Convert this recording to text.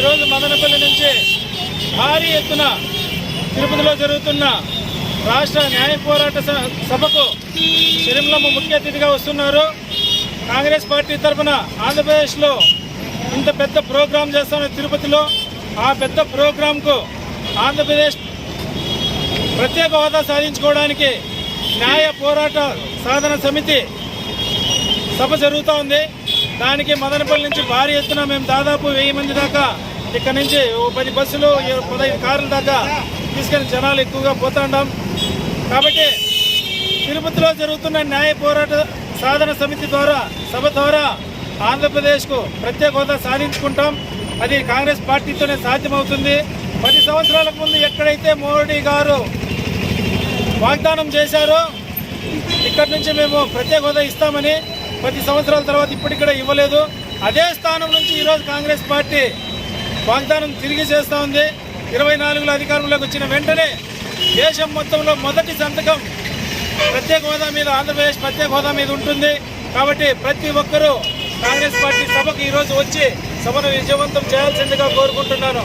ఈరోజు మదనపల్లి నుంచి భారీ ఎత్తున తిరుపతిలో జరుగుతున్న రాష్ట్ర న్యాయ పోరాట స- సభకు తిరుమలమ్మ ముఖ్య అతిథిగా వస్తున్నారు. కాంగ్రెస్ పార్టీ తరఫున ఆంధ్రప్రదేశ్లో ఇంత పెద్ద ప్రోగ్రాం చేస్తున్న తిరుపతిలో ఆ పెద్ద ప్రోగ్రాంకు ఆంధ్రప్రదేశ్ ప్రత్యేక హోదా సాధించుకోవడానికి న్యాయ పోరాట సాధన సమితి సభ జరుగుతూ ఉంది. దానికి మదనపల్లి నుంచి భారీ ఎత్తున మేము దాదాపు వెయ్యి మంది దాకా ఇక్కడ నుంచి ఓ పది బస్సులు పదహైదు కార్ల దాకా తీసుకెళ్ళి జనాలు ఎక్కువగా పోతుంటాం కాబట్టి తిరుపతిలో జరుగుతున్న న్యాయ పోరాట సాధన సమితి ద్వారా సభ ద్వారా ఆంధ్రప్రదేశ్కు ప్రత్యేక హోదా సాధించుకుంటాం. అది కాంగ్రెస్ పార్టీతోనే సాధ్యమవుతుంది. పది సంవత్సరాలకు ముందు ఎక్కడైతే మోడీ గారు వాగ్దానం చేశారో ఇక్కడి నుంచి మేము ప్రత్యేక హోదా ఇస్తామని పది సంవత్సరాల తర్వాత ఇప్పటికి కూడా ఇవ్వలేదు. అదే స్థానం నుంచి ఈరోజు కాంగ్రెస్ పార్టీ వాగ్దానం తిరిగి చేస్తూ ఉంది. ఇరవై నాలుగులో అధికారంలోకి వచ్చిన వెంటనే దేశం మొత్తంలో మొదటి సంతకం ప్రత్యేక హోదా మీద ఆంధ్రప్రదేశ్ ప్రత్యేక హోదా మీద ఉంటుంది. కాబట్టి ప్రతి ఒక్కరూ కాంగ్రెస్ పార్టీ సభకు ఈరోజు వచ్చి సభను విజయవంతం చేయాల్సిందిగా కోరుకుంటున్నాను.